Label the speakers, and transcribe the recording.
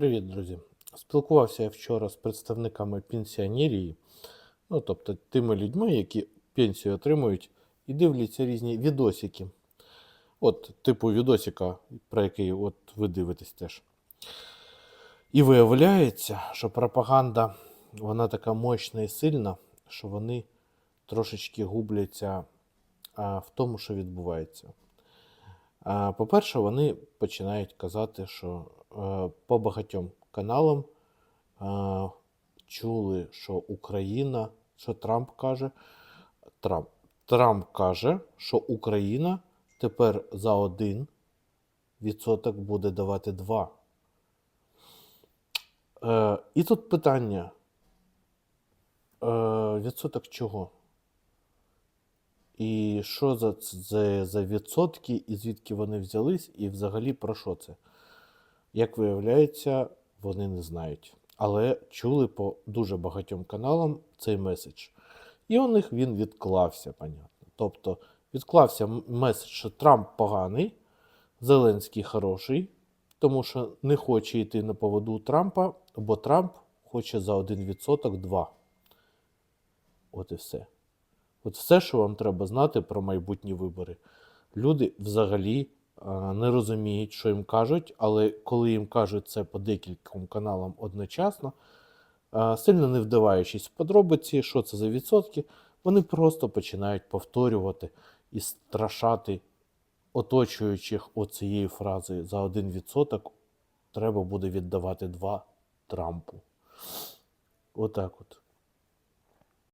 Speaker 1: Привіт, друзі. Спілкувався я вчора з представниками пенсіонерії, ну тобто тими людьми, які пенсію отримують і дивляться різні відосики. От, типу відосика, про який от ви дивитесь теж. І виявляється, що пропаганда вона така мощна і сильна, що вони трошечки губляться а, в тому, що відбувається. По-перше, вони починають казати, що по багатьом каналам е, чули, що Україна, що Трамп каже, Трамп, Трамп каже, що Україна тепер за один відсоток буде давати два. Е, і тут питання: е, відсоток чого? І що за, це за відсотки, і звідки вони взялись, і взагалі про що це? Як виявляється, вони не знають. Але чули по дуже багатьом каналам цей меседж. І у них він відклався, понятно. Тобто відклався меседж, що Трамп поганий, Зеленський хороший, тому що не хоче йти на поводу Трампа, бо Трамп хоче за 1% 2. От і все. От все, що вам треба знати про майбутні вибори. Люди взагалі не розуміють, що їм кажуть, але коли їм кажуть це по декільком каналам одночасно, сильно не вдаваючись в подробиці, що це за відсотки, вони просто починають повторювати і страшати оточуючих оцією фразою за 1% треба буде віддавати 2 Трампу. Отак от.